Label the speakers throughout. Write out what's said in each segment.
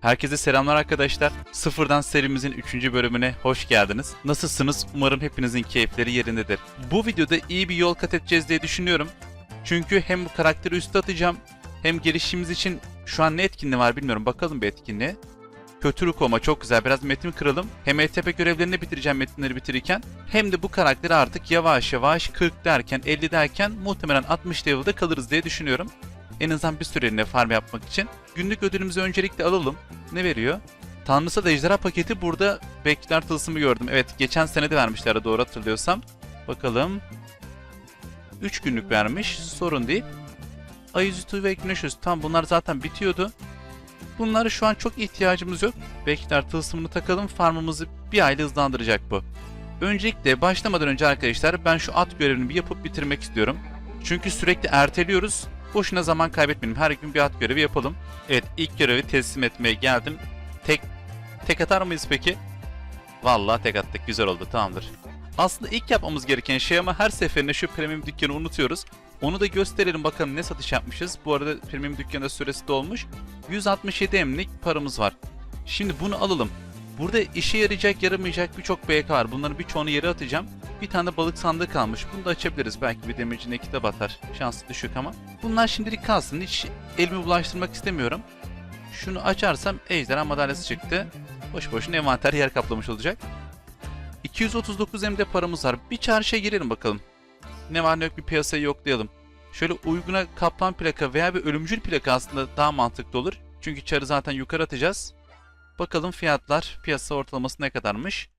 Speaker 1: Herkese selamlar arkadaşlar. Sıfırdan serimizin 3. bölümüne hoş geldiniz. Nasılsınız? Umarım hepinizin keyifleri yerindedir. Bu videoda iyi bir yol kat edeceğiz diye düşünüyorum. Çünkü hem bu karakteri üste atacağım hem gelişimimiz için şu an ne etkinliği var bilmiyorum. Bakalım bir etkinliğe. Kötülük olma çok güzel. Biraz metin kıralım. Hem ETP görevlerini bitireceğim metinleri bitirirken hem de bu karakteri artık yavaş yavaş 40 derken 50 derken muhtemelen 60 level'da kalırız diye düşünüyorum. En azından bir süreliğine farm yapmak için. Günlük ödülümüzü öncelikle alalım. Ne veriyor? Tanrısı da ejderha paketi burada bekçiler tılsımı gördüm. Evet geçen sene de vermişlerdi doğru hatırlıyorsam. Bakalım. 3 günlük vermiş. Sorun değil. Ayüzütü ve güneşüz. Tam bunlar zaten bitiyordu. Bunları şu an çok ihtiyacımız yok. Bekçiler tılsımını takalım. Farmımızı bir ayda hızlandıracak bu. Öncelikle başlamadan önce arkadaşlar ben şu at görevini bir yapıp bitirmek istiyorum. Çünkü sürekli erteliyoruz. Boşuna zaman kaybetmeyelim. Her gün bir at görevi yapalım. Evet ilk görevi teslim etmeye geldim. Tek tek atar mıyız peki? Vallahi tek attık. Güzel oldu. Tamamdır. Aslında ilk yapmamız gereken şey ama her seferinde şu premium dükkanı unutuyoruz. Onu da gösterelim bakalım ne satış yapmışız. Bu arada premium dükkanında süresi dolmuş. 167 emlik paramız var. Şimdi bunu alalım. Burada işe yarayacak yaramayacak birçok BK var. Bunların birçoğunu yere atacağım. Bir tane balık sandığı kalmış. Bunu da açabiliriz. Belki bir demircine kitap atar. Şansı düşük ama. Bunlar şimdilik kalsın. Hiç elimi bulaştırmak istemiyorum. Şunu açarsam ejderha madalyası çıktı. Boş boşuna envanter yer kaplamış olacak. 239 emde paramız var. Bir çarşıya girelim bakalım. Ne var ne yok bir piyasayı yoklayalım. Şöyle uyguna kaplan plaka veya bir ölümcül plaka aslında daha mantıklı olur. Çünkü çarı zaten yukarı atacağız. Bakalım fiyatlar piyasa ortalaması ne kadarmış?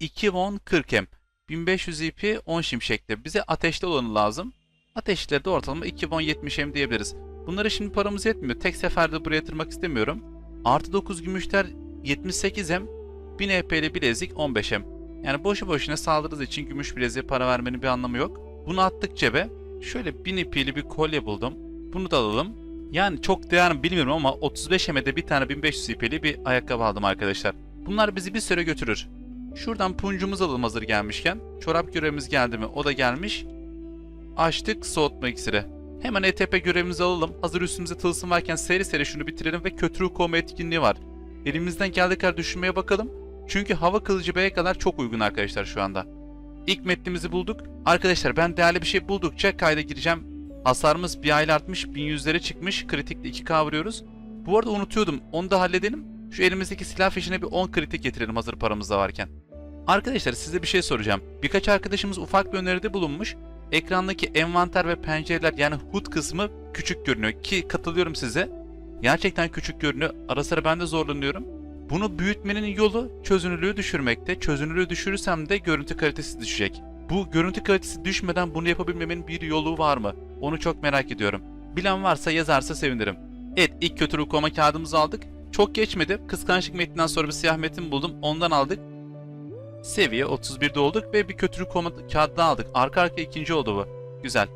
Speaker 1: 2 won 40 em. 1500 ip 10 şimşekte. Bize ateşli olanı lazım. Ateşleri de ortalama 2 won 70 em diyebiliriz. Bunları şimdi paramız yetmiyor. Tek seferde buraya yatırmak istemiyorum. Artı 9 gümüşler 78 em. 1000 EP'li bilezik 15 em. Yani boşu boşuna saldırırız için gümüş bileziğe para vermenin bir anlamı yok. Bunu attık cebe. Şöyle 1000 ipili bir kolye buldum. Bunu da alalım. Yani çok değer mi bilmiyorum ama 35 emede bir tane 1500 ipeli bir ayakkabı aldım arkadaşlar. Bunlar bizi bir süre götürür. Şuradan puncumuzu alalım hazır gelmişken. Çorap görevimiz geldi mi? O da gelmiş. Açtık soğutma iksiri. Hemen ETP görevimizi alalım. Hazır üstümüze tılsım varken seri seri şunu bitirelim ve kötülük kovma etkinliği var. Elimizden geldiği kadar düşünmeye bakalım. Çünkü hava kılıcı B'ye kadar çok uygun arkadaşlar şu anda. İlk metnimizi bulduk. Arkadaşlar ben değerli bir şey buldukça kayda gireceğim. Hasarımız bir ayla artmış. 1100'lere çıkmış. Kritikle 2K vuruyoruz. Bu arada unutuyordum. Onu da halledelim. Şu elimizdeki silah fişine bir 10 kritik getirelim hazır paramız da varken. Arkadaşlar size bir şey soracağım. Birkaç arkadaşımız ufak bir öneride bulunmuş. Ekrandaki envanter ve pencereler yani HUD kısmı küçük görünüyor ki katılıyorum size. Gerçekten küçük görünüyor. Ara sıra ben de zorlanıyorum. Bunu büyütmenin yolu çözünürlüğü düşürmekte. Çözünürlüğü düşürürsem de görüntü kalitesi düşecek. Bu görüntü kalitesi düşmeden bunu yapabilmemin bir yolu var mı? Onu çok merak ediyorum. Bilen varsa yazarsa sevinirim. Evet ilk kötü rukoma kağıdımızı aldık. Çok geçmedi. Kıskançlık metninden sonra bir siyah metin buldum. Ondan aldık. Seviye 31'de olduk ve bir kötü rukoma kağıdı daha aldık. Arka arka ikinci oldu bu. Güzel.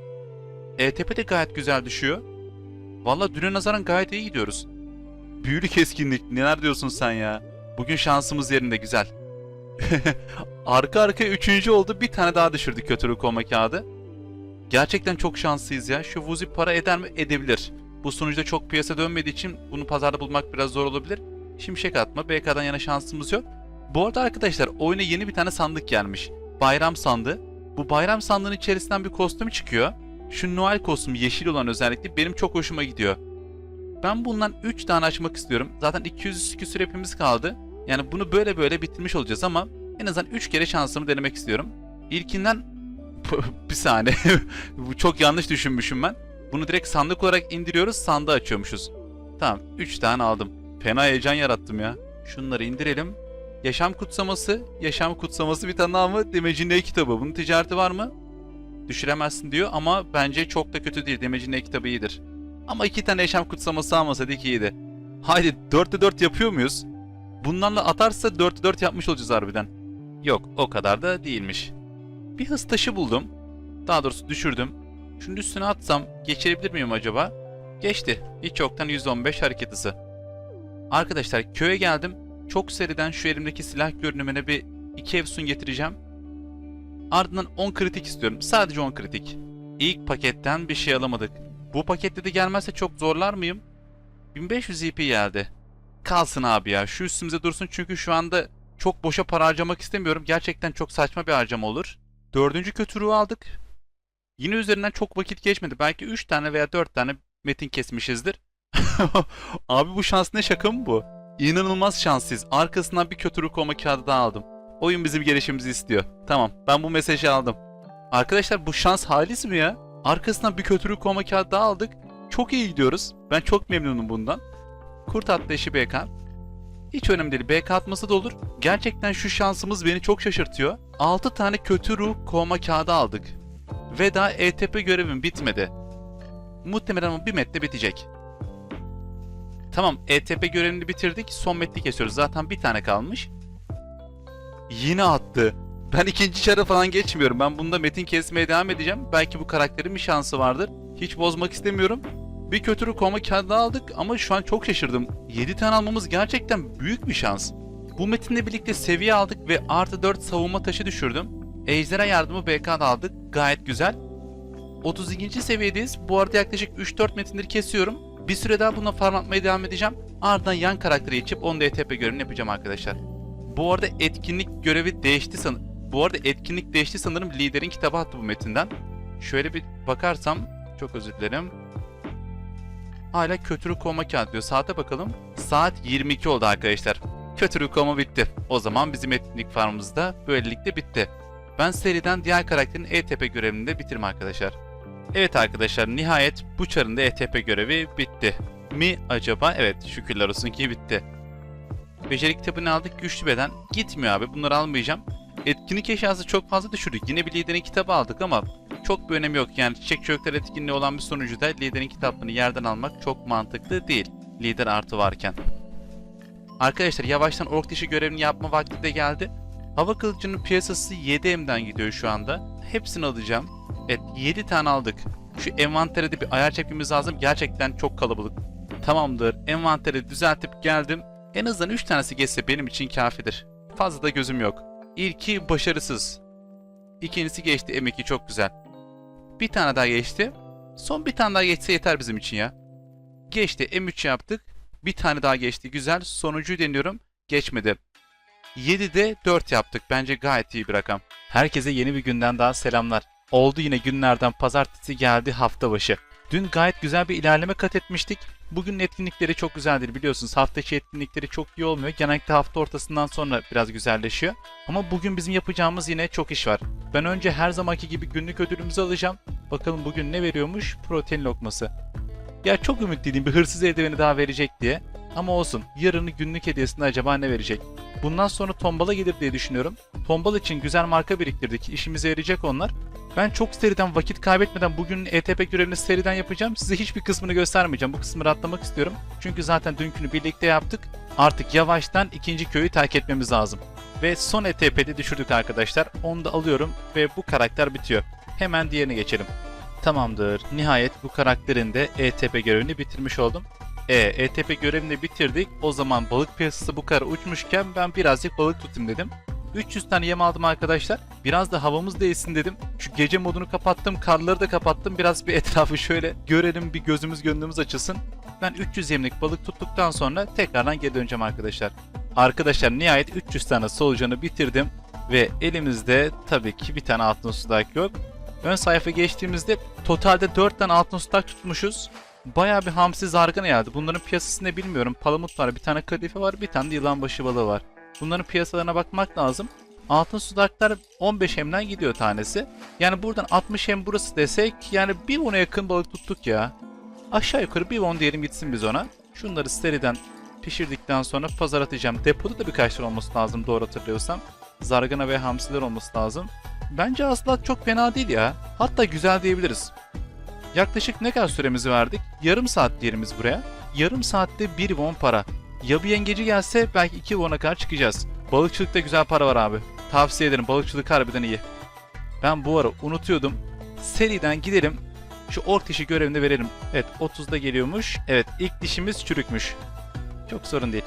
Speaker 1: ETP de gayet güzel düşüyor. Valla düne nazaran gayet iyi gidiyoruz. Büyülü keskinlik. Neler diyorsun sen ya? Bugün şansımız yerinde güzel. arka arkaya üçüncü oldu. Bir tane daha düşürdük kötülük olma kağıdı. Gerçekten çok şanslıyız ya. Şu Vuzi para eder mi? Edebilir. Bu sunucuda çok piyasa dönmediği için bunu pazarda bulmak biraz zor olabilir. Şimşek atma. BK'dan yana şansımız yok. Bu arada arkadaşlar oyuna yeni bir tane sandık gelmiş. Bayram sandığı. Bu bayram sandığının içerisinden bir kostüm çıkıyor. Şu Noel kostümü yeşil olan özellikle benim çok hoşuma gidiyor. Ben bundan 3 tane açmak istiyorum. Zaten 200 küsur hepimiz kaldı. Yani bunu böyle böyle bitirmiş olacağız ama en azından 3 kere şansımı denemek istiyorum. İlkinden bir saniye. Bu çok yanlış düşünmüşüm ben. Bunu direkt sandık olarak indiriyoruz, sandığı açıyormuşuz. Tamam, 3 tane aldım. Fena heyecan yarattım ya. Şunları indirelim. Yaşam kutsaması, yaşam kutsaması bir tane daha mı? Demecin kitabı? Bunun ticareti var mı? Düşüremezsin diyor ama bence çok da kötü değil. Demecin kitabı iyidir. Ama iki tane yaşam kutsaması almasaydık iyiydi. Haydi 4'te 4 yapıyor muyuz? Bundan da atarsa 4'te 4 yapmış olacağız harbiden. Yok o kadar da değilmiş. Bir hız taşı buldum. Daha doğrusu düşürdüm. Şunun üstüne atsam geçirebilir miyim acaba? Geçti. Hiç yoktan 115 hareket hızı. Arkadaşlar köye geldim. Çok seriden şu elimdeki silah görünümüne bir iki evsun getireceğim. Ardından 10 kritik istiyorum. Sadece 10 kritik. İlk paketten bir şey alamadık. Bu pakette de gelmezse çok zorlar mıyım? 1500 EP geldi. kalsın abi ya. Şu üstümüze dursun çünkü şu anda çok boşa para harcamak istemiyorum. Gerçekten çok saçma bir harcama olur. Dördüncü kötü ruhu aldık. Yine üzerinden çok vakit geçmedi. Belki 3 tane veya 4 tane metin kesmişizdir. abi bu şans ne şaka mı bu? İnanılmaz şanslıyız. Arkasından bir kötü ruh olma kağıdı daha aldım. Oyun bizim gelişimizi istiyor. Tamam ben bu mesajı aldım. Arkadaşlar bu şans halis mi ya? Arkasından bir kötü ruh olma kağıdı daha aldık. Çok iyi gidiyoruz. Ben çok memnunum bundan. Kurt atlayışı BK. Hiç önemli değil. BK atması da olur. Gerçekten şu şansımız beni çok şaşırtıyor. 6 tane kötü ruh kovma kağıdı aldık. Ve daha ETP görevim bitmedi. Muhtemelen bir metne bitecek. Tamam ETP görevini bitirdik. Son metni kesiyoruz. Zaten bir tane kalmış. Yine attı. Ben ikinci çara falan geçmiyorum. Ben bunda metin kesmeye devam edeceğim. Belki bu karakterin bir şansı vardır. Hiç bozmak istemiyorum. Bir kötürü koma kağıdı aldık ama şu an çok şaşırdım. 7 tane almamız gerçekten büyük bir şans. Bu metinle birlikte seviye aldık ve artı 4 savunma taşı düşürdüm. Ejderha yardımı BK da aldık. Gayet güzel. 32. seviyedeyiz. Bu arada yaklaşık 3-4 metinleri kesiyorum. Bir süre daha buna farm atmaya devam edeceğim. Ardından yan karakteri içip onu da ETP görevini yapacağım arkadaşlar. Bu arada etkinlik görevi değişti san Bu arada etkinlik değişti sanırım liderin kitabı attı bu metinden. Şöyle bir bakarsam çok özür dilerim. Hala kötürü koma kağıt diyor. Saate bakalım. Saat 22 oldu arkadaşlar. Kötürü koma bitti. O zaman bizim etkinlik farmımız da böylelikle bitti. Ben seriden diğer karakterin ETP görevini de bitirdim arkadaşlar. Evet arkadaşlar nihayet bu çarın da ETP görevi bitti. Mi acaba? Evet şükürler olsun ki bitti. Beceri kitabını aldık güçlü beden. Gitmiyor abi bunları almayacağım. Etkinlik eşyası çok fazla düşürdük. Yine bir liderin kitabı aldık ama çok bir önemi yok. Yani çiçek çökler etkinliği olan bir sonucu da liderin kitabını yerden almak çok mantıklı değil. Lider artı varken. Arkadaşlar yavaştan ork dişi görevini yapma vakti de geldi. Hava kılıcının piyasası 7M'den gidiyor şu anda. Hepsini alacağım. Evet 7 tane aldık. Şu envantere de bir ayar çekmemiz lazım. Gerçekten çok kalabalık. Tamamdır. Envanteri düzeltip geldim. En azından 3 tanesi geçse benim için kafidir. Fazla da gözüm yok. İlki başarısız. İkincisi geçti. M2 çok güzel. Bir tane daha geçti. Son bir tane daha geçse yeter bizim için ya. Geçti. M3 yaptık. Bir tane daha geçti. Güzel. Sonuncuyu deniyorum. Geçmedi. 7'de 4 yaptık. Bence gayet iyi bir rakam. Herkese yeni bir günden daha selamlar. Oldu yine günlerden pazartesi geldi hafta başı. Dün gayet güzel bir ilerleme kat etmiştik. Bugünün etkinlikleri çok güzeldir biliyorsunuz. Hafta içi etkinlikleri çok iyi olmuyor. Genellikle hafta ortasından sonra biraz güzelleşiyor. Ama bugün bizim yapacağımız yine çok iş var. Ben önce her zamanki gibi günlük ödülümüzü alacağım. Bakalım bugün ne veriyormuş? Protein lokması. Ya çok ümitliydim bir hırsız eldiveni daha verecek diye. Ama olsun. Yarını günlük hediyesinde acaba ne verecek? Bundan sonra tombala gelir diye düşünüyorum. Tombal için güzel marka biriktirdik. İşimize yarayacak onlar. Ben çok seriden vakit kaybetmeden bugün ETP görevini seriden yapacağım. Size hiçbir kısmını göstermeyeceğim. Bu kısmı atlamak istiyorum. Çünkü zaten dünkünü birlikte yaptık. Artık yavaştan ikinci köyü terk etmemiz lazım. Ve son ETP'de düşürdük arkadaşlar. Onu da alıyorum ve bu karakter bitiyor. Hemen diğerine geçelim. Tamamdır. Nihayet bu karakterin de ETP görevini bitirmiş oldum. E, ETP görevini bitirdik. O zaman balık piyasası bu kadar uçmuşken ben birazcık balık tutayım dedim. 300 tane yem aldım arkadaşlar. Biraz da havamız değilsin dedim. Şu gece modunu kapattım, karları da kapattım. Biraz bir etrafı şöyle görelim, bir gözümüz gönlümüz açılsın. Ben 300 yemlik balık tuttuktan sonra tekrardan geri döneceğim arkadaşlar. Arkadaşlar nihayet 300 tane solucanı bitirdim. Ve elimizde tabii ki bir tane altın sudak yok. Ön sayfa geçtiğimizde totalde 4 tane altın sudak tutmuşuz. Bayağı bir hamsi zargana geldi. Bunların piyasasını bilmiyorum. Palamut var, bir tane kadife var, bir tane de yılanbaşı balığı var. Bunların piyasalarına bakmak lazım. Altın sudaklar 15 hemden gidiyor tanesi. Yani buradan 60 hem burası desek yani bir ona yakın balık tuttuk ya. Aşağı yukarı bir on diyelim gitsin biz ona. Şunları seriden pişirdikten sonra pazar atacağım. Depoda da birkaç tane olması lazım doğru hatırlıyorsam. Zargana ve hamsiler olması lazım. Bence asla çok fena değil ya. Hatta güzel diyebiliriz. Yaklaşık ne kadar süremizi verdik? Yarım saat diyelim buraya. Yarım saatte 1 won para. Ya bir yengeci gelse belki 2 won'a kadar çıkacağız. Balıkçılıkta güzel para var abi. Tavsiye ederim balıkçılık harbiden iyi. Ben bu ara unutuyordum. Seriden gidelim. Şu ork dişi görevini verelim. Evet 30'da geliyormuş. Evet ilk dişimiz çürükmüş. Çok sorun değil.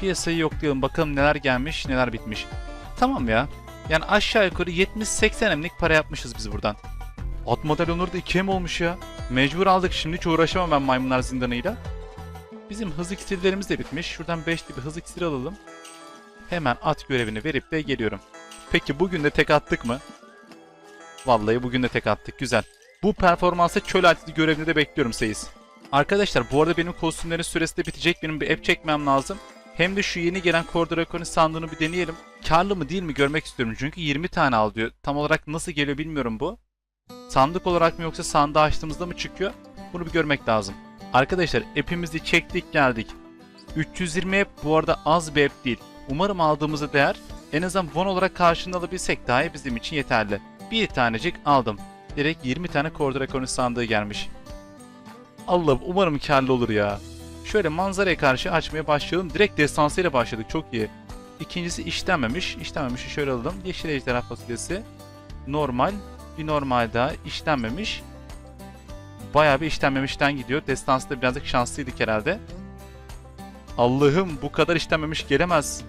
Speaker 1: Piyasayı yoklayalım bakalım neler gelmiş neler bitmiş. Tamam ya. Yani aşağı yukarı 70-80 emlik para yapmışız biz buradan. At model Onur da 2 em olmuş ya. Mecbur aldık şimdi hiç uğraşamam ben maymunlar zindanıyla. Bizim hız iksirlerimiz de bitmiş. Şuradan 5'li bir hız iksiri alalım. Hemen at görevini verip de geliyorum. Peki bugün de tek attık mı? Vallahi bugün de tek attık. Güzel. Bu performansa çöl altı görevini de bekliyorum Seyis. Arkadaşlar bu arada benim kostümlerin süresi de bitecek. Benim bir app çekmem lazım. Hem de şu yeni gelen Core Draconis sandığını bir deneyelim. Karlı mı değil mi görmek istiyorum. Çünkü 20 tane al diyor. Tam olarak nasıl geliyor bilmiyorum bu. Sandık olarak mı yoksa sandığı açtığımızda mı çıkıyor? Bunu bir görmek lazım. Arkadaşlar app'imizi çektik geldik. 320 app bu arada az bir app değil. Umarım aldığımızı değer. En azından won olarak karşılığını alabilsek dahi bizim için yeterli. Bir tanecik aldım. Direkt 20 tane Core Draconis sandığı gelmiş. Allah'ım umarım karlı olur ya. Şöyle manzaraya karşı açmaya başlayalım. Direkt destansıyla başladık. Çok iyi. İkincisi işlenmemiş. İşlenmemişi şöyle alalım. Yeşil ejderha fasulyesi. Normal. Bir normal daha. işlenmemiş. Bayağı bir işlenmemişten gidiyor. Destansı birazcık şanslıydık herhalde. Allah'ım bu kadar işlenmemiş gelemez.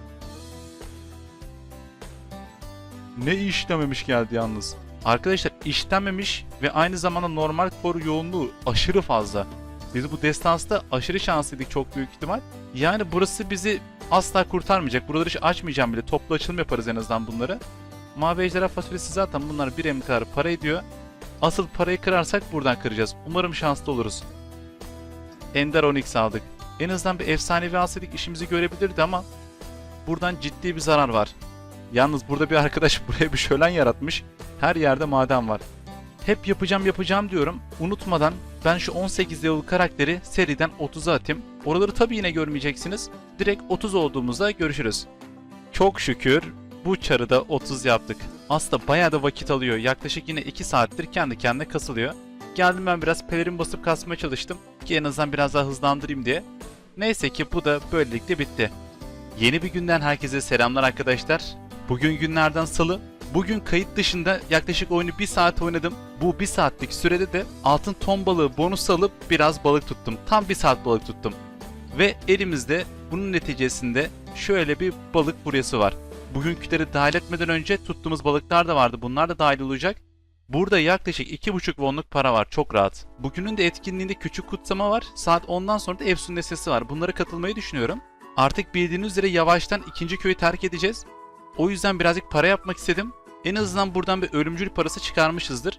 Speaker 1: Ne işlememiş geldi yalnız. Arkadaşlar işlenmemiş ve aynı zamanda normal core yoğunluğu aşırı fazla. Biz bu destansta aşırı şanslıydık çok büyük ihtimal. Yani burası bizi asla kurtarmayacak. Buraları hiç açmayacağım bile. Toplu açılım yaparız en azından bunları. Mavi ejderha fasulyesi zaten bunlar bir em kadar para ediyor. Asıl parayı kırarsak buradan kıracağız. Umarım şanslı oluruz. Ender Onyx aldık. En azından bir efsanevi alsaydık işimizi görebilirdi ama buradan ciddi bir zarar var. Yalnız burada bir arkadaş buraya bir şölen yaratmış. Her yerde maden var. Hep yapacağım yapacağım diyorum. Unutmadan ben şu 18 level karakteri seriden 30'a atayım. Oraları tabii yine görmeyeceksiniz. Direkt 30 olduğumuzda görüşürüz. Çok şükür bu çarıda 30 yaptık. Aslında bayağı da vakit alıyor. Yaklaşık yine 2 saattir kendi kendine kasılıyor. Geldim ben biraz pelerin basıp kasmaya çalıştım. Ki en azından biraz daha hızlandırayım diye. Neyse ki bu da böylelikle bitti. Yeni bir günden herkese selamlar arkadaşlar. Bugün günlerden salı. Bugün kayıt dışında yaklaşık oyunu 1 saat oynadım. Bu 1 saatlik sürede de altın ton balığı bonus alıp biraz balık tuttum. Tam 1 saat balık tuttum. Ve elimizde bunun neticesinde şöyle bir balık buryası var. Bugünküleri dahil etmeden önce tuttuğumuz balıklar da vardı. Bunlar da dahil olacak. Burada yaklaşık 2,5 wonluk para var. Çok rahat. Bugünün de etkinliğinde küçük kutsama var. Saat 10'dan sonra da Efsun Nesesi var. Bunlara katılmayı düşünüyorum. Artık bildiğiniz üzere yavaştan ikinci köyü terk edeceğiz. O yüzden birazcık para yapmak istedim. En azından buradan bir ölümcül parası çıkarmışızdır.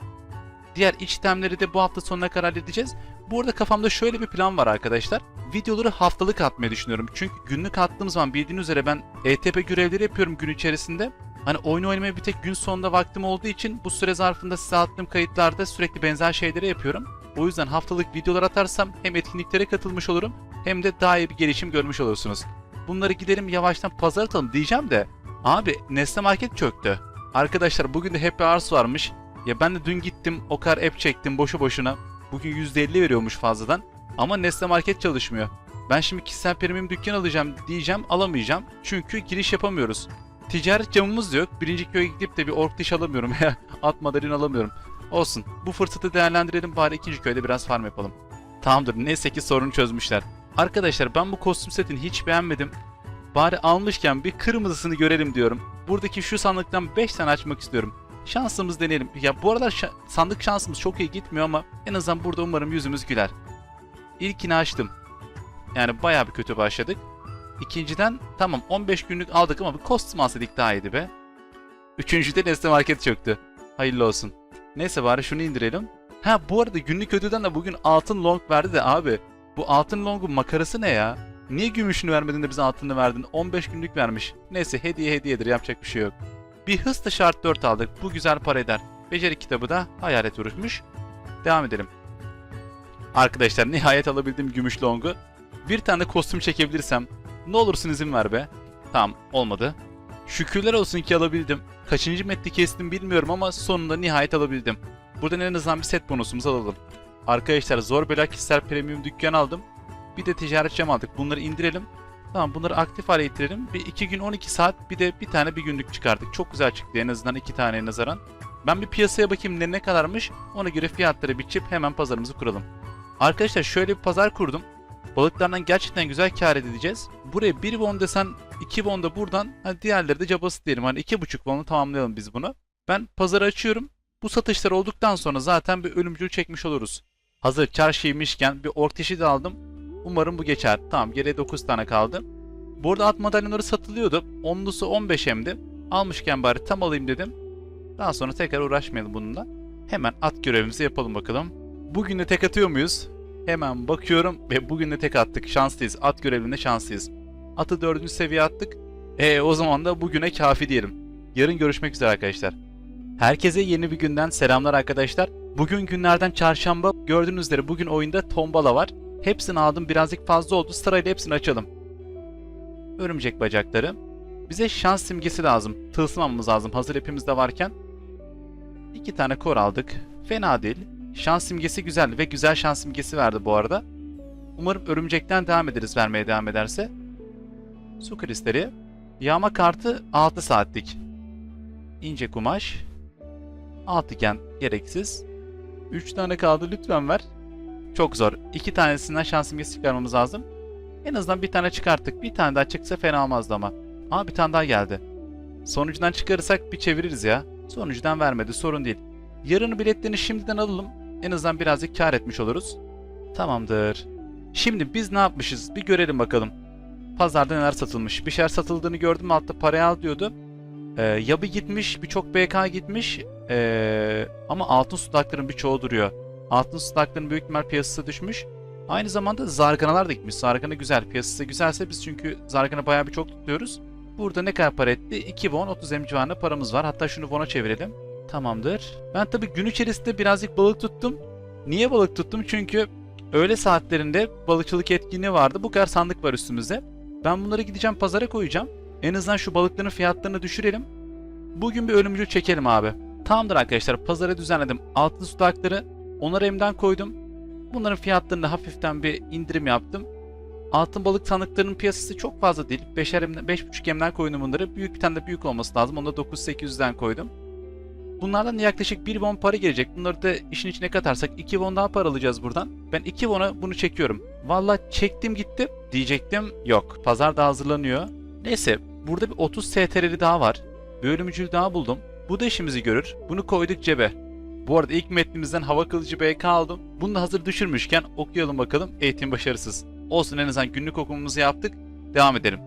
Speaker 1: Diğer iç itemleri de bu hafta sonuna kadar halledeceğiz. Bu arada kafamda şöyle bir plan var arkadaşlar. Videoları haftalık atmayı düşünüyorum. Çünkü günlük attığım zaman bildiğiniz üzere ben ETP görevleri yapıyorum gün içerisinde. Hani oyun oynamaya bir tek gün sonunda vaktim olduğu için bu süre zarfında size attığım kayıtlarda sürekli benzer şeyleri yapıyorum. O yüzden haftalık videolar atarsam hem etkinliklere katılmış olurum hem de daha iyi bir gelişim görmüş olursunuz. Bunları gidelim yavaştan pazar atalım diyeceğim de abi Nesne Market çöktü. Arkadaşlar bugün de Happy Hours varmış. Ya ben de dün gittim o kadar app çektim boşu boşuna. Bugün %50 veriyormuş fazladan. Ama Nesne Market çalışmıyor. Ben şimdi kişisel premium dükkan alacağım diyeceğim alamayacağım. Çünkü giriş yapamıyoruz. Ticaret camımız yok. Birinci köye gidip de bir ork diş alamıyorum. At madarin alamıyorum. Olsun. Bu fırsatı değerlendirelim bari ikinci köyde biraz farm yapalım. Tamamdır. Neyse ki sorunu çözmüşler. Arkadaşlar ben bu kostüm setini hiç beğenmedim. Bari almışken bir kırmızısını görelim diyorum. Buradaki şu sandıktan 5 tane açmak istiyorum. Şansımız deneyelim. Ya bu aralar şa- sandık şansımız çok iyi gitmiyor ama en azından burada umarım yüzümüz güler. İlkini açtım. Yani bayağı bir kötü başladık. İkinciden tamam 15 günlük aldık ama bir kostüm alsaydık daha iyiydi be. Üçüncüde Nesne Market çöktü. Hayırlı olsun. Neyse bari şunu indirelim. Ha bu arada günlük ödülden de bugün altın long verdi de abi. Bu altın longun makarası ne ya? Niye gümüşünü vermedin de bize altını verdin? 15 günlük vermiş. Neyse hediye hediyedir yapacak bir şey yok. Bir hız şart 4 aldık. Bu güzel para eder. Beceri kitabı da hayalet vuruşmuş. Devam edelim. Arkadaşlar nihayet alabildim gümüş longu. Bir tane kostüm çekebilirsem ne olursun izin ver be. Tamam olmadı. Şükürler olsun ki alabildim. Kaçıncı metni kestim bilmiyorum ama sonunda nihayet alabildim. Buradan en azından bir set bonusumuzu alalım. Arkadaşlar zor bela kişisel premium dükkan aldım. Bir de ticaret cam aldık. Bunları indirelim. Tamam bunları aktif hale getirelim. Bir 2 gün 12 saat bir de bir tane bir günlük çıkardık. Çok güzel çıktı en azından iki taneye nazaran. Ben bir piyasaya bakayım ne ne kadarmış. Ona göre fiyatları biçip hemen pazarımızı kuralım. Arkadaşlar şöyle bir pazar kurdum. Balıklardan gerçekten güzel kar edeceğiz. Buraya 1 won desen 2 won da buradan hadi diğerleri de cabası diyelim. Hani 2,5 won'u tamamlayalım biz bunu. Ben pazarı açıyorum. Bu satışlar olduktan sonra zaten bir ölümcül çekmiş oluruz. Hazır çarşıymışken bir ork dişi de aldım. Umarım bu geçer. Tamam geriye 9 tane kaldı. Bu arada at madalyonları satılıyordu. Onlusu 15 hemdi. Almışken bari tam alayım dedim. Daha sonra tekrar uğraşmayalım bununla. Hemen at görevimizi yapalım bakalım. Bugün de tek atıyor muyuz? Hemen bakıyorum ve bugün de tek attık. Şanslıyız. At görevinde şanslıyız. Atı 4. seviye attık. E o zaman da bugüne kafi diyelim. Yarın görüşmek üzere arkadaşlar. Herkese yeni bir günden selamlar arkadaşlar. Bugün günlerden çarşamba. Gördüğünüz üzere bugün oyunda tombala var. Hepsini aldım. Birazcık fazla oldu. Sırayla hepsini açalım. Örümcek bacakları. Bize şans simgesi lazım. Tılsım almamız lazım hazır hepimizde varken. İki tane kor aldık. Fena değil. Şans simgesi güzel ve güzel şans simgesi verdi bu arada. Umarım örümcekten devam ederiz vermeye devam ederse. Su kristali. Yağma kartı 6 saatlik. İnce kumaş. Altıgen gereksiz. 3 tane kaldı lütfen ver. Çok zor. 2 tanesinden şans çıkarmamız lazım. En azından bir tane çıkarttık. Bir tane daha çıksa fena olmazdı ama. Aa bir tane daha geldi. Sonucudan çıkarırsak bir çeviririz ya. Sonucudan vermedi sorun değil. Yarın biletlerini şimdiden alalım. En azından birazcık kar etmiş oluruz. Tamamdır. Şimdi biz ne yapmışız? Bir görelim bakalım. Pazarda neler satılmış. Bir şeyler satıldığını gördüm altta parayı al diyordu. Ee, Yabi gitmiş, birçok BK gitmiş. Ee, ama altın sudakların birçoğu duruyor. Altın sudakların büyük ihtimal piyasası düşmüş. Aynı zamanda zarganalar da gitmiş. Zargana güzel. Piyasası güzelse biz çünkü zargana bayağı bir çok tutuyoruz. Burada ne kadar para etti? 2 won 30 em civarında paramız var. Hatta şunu won'a çevirelim. Tamamdır. Ben tabii gün içerisinde birazcık balık tuttum. Niye balık tuttum? Çünkü öğle saatlerinde balıkçılık etkinliği vardı. Bu kadar sandık var üstümüzde. Ben bunları gideceğim pazara koyacağım. En azından şu balıkların fiyatlarını düşürelim. Bugün bir ölümcül çekelim abi. Tamamdır arkadaşlar. Pazara düzenledim. Altın sudakları onar emden koydum. Bunların fiyatlarını hafiften bir indirim yaptım. Altın balık sandıklarının piyasası çok fazla değil. 5'er emden, 5.5 emden koydum bunları. Büyük bir tane de büyük olması lazım. Onu da 9-800'den koydum. Bunlardan yaklaşık 1 won para gelecek. Bunları da işin içine katarsak 2 won daha para alacağız buradan. Ben 2 won'a bunu çekiyorum. Valla çektim gitti diyecektim. Yok. Pazar da hazırlanıyor. Neyse burada bir 30 STR'li daha var. Bir ölümcül daha buldum. Bu da işimizi görür. Bunu koyduk cebe. Bu arada ilk metnimizden hava kılıcı BK aldım. Bunu da hazır düşürmüşken okuyalım bakalım. Eğitim başarısız. Olsun en azından günlük okumumuzu yaptık. Devam edelim.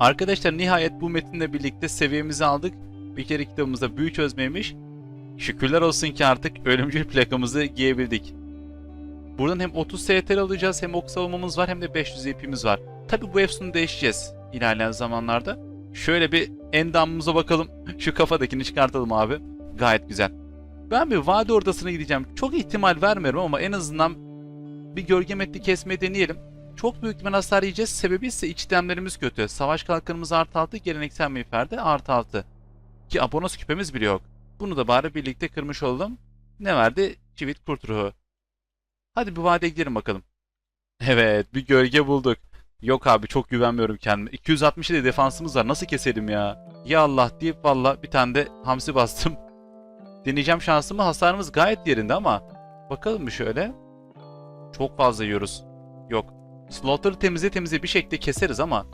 Speaker 1: Arkadaşlar nihayet bu metinle birlikte seviyemizi aldık. Bir kere kitabımızda büyü çözmeymiş. Şükürler olsun ki artık ölümcül plakamızı giyebildik. Buradan hem 30 STR alacağız hem ok savunmamız var hem de 500 ipimiz var. Tabi bu efsunu değişeceğiz ilerleyen zamanlarda. Şöyle bir endamımıza bakalım. Şu kafadakini çıkartalım abi. Gayet güzel. Ben bir vadi ordasına gideceğim. Çok ihtimal vermiyorum ama en azından bir gölge metni kesmeyi deneyelim. Çok büyük bir hasar yiyeceğiz. Sebebi ise içlemlerimiz kötü. Savaş kalkanımız artı 6, geleneksel miğferde artı 6. Ki abonos küpemiz bile yok. Bunu da bari birlikte kırmış oldum. Ne verdi? Çivit kurt ruhu. Hadi bir vadiye gidelim bakalım. Evet bir gölge bulduk. Yok abi çok güvenmiyorum kendime. 267 defansımız var. Nasıl keselim ya? Ya Allah deyip valla bir tane de hamsi bastım. Deneyeceğim şansımı. Hasarımız gayet yerinde ama. Bakalım bir şöyle. Çok fazla yiyoruz. Yok. Slaughter'ı temizle temizle bir şekilde keseriz ama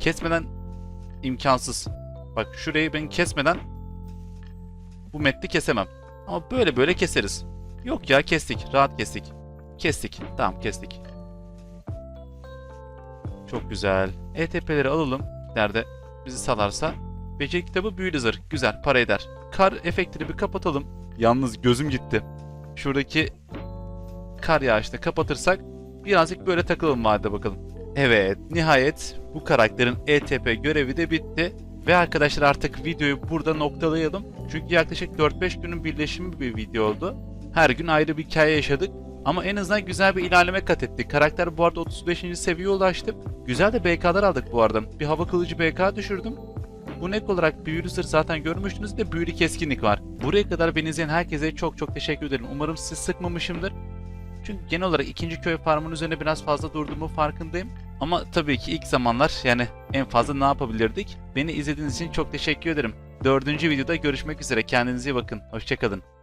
Speaker 1: kesmeden imkansız. Bak şurayı ben kesmeden bu metni kesemem. Ama böyle böyle keseriz. Yok ya kestik. Rahat kestik. Kestik. Tamam kestik. Çok güzel. ETP'leri alalım. Nerede bizi salarsa. Beceri kitabı büyülü zırh. Güzel para eder. Kar efektini bir kapatalım. Yalnız gözüm gitti. Şuradaki kar yağışını kapatırsak birazcık böyle takılalım vadide bakalım. Evet nihayet bu karakterin ETP görevi de bitti. Ve arkadaşlar artık videoyu burada noktalayalım. Çünkü yaklaşık 4-5 günün birleşimi bir video oldu. Her gün ayrı bir hikaye yaşadık. Ama en azından güzel bir ilerleme kat ettik. Karakter bu arada 35. seviyeye ulaştı. Güzel de BK'lar aldık bu arada. Bir hava kılıcı BK düşürdüm. Bu ek olarak büyülü zırh zaten görmüştünüz de büyülü keskinlik var. Buraya kadar beni izleyen herkese çok çok teşekkür ederim. Umarım sizi sıkmamışımdır. Çünkü genel olarak ikinci köy farmının üzerine biraz fazla durduğumu farkındayım. Ama tabii ki ilk zamanlar yani en fazla ne yapabilirdik? Beni izlediğiniz için çok teşekkür ederim. Dördüncü videoda görüşmek üzere. Kendinize iyi bakın. Hoşçakalın.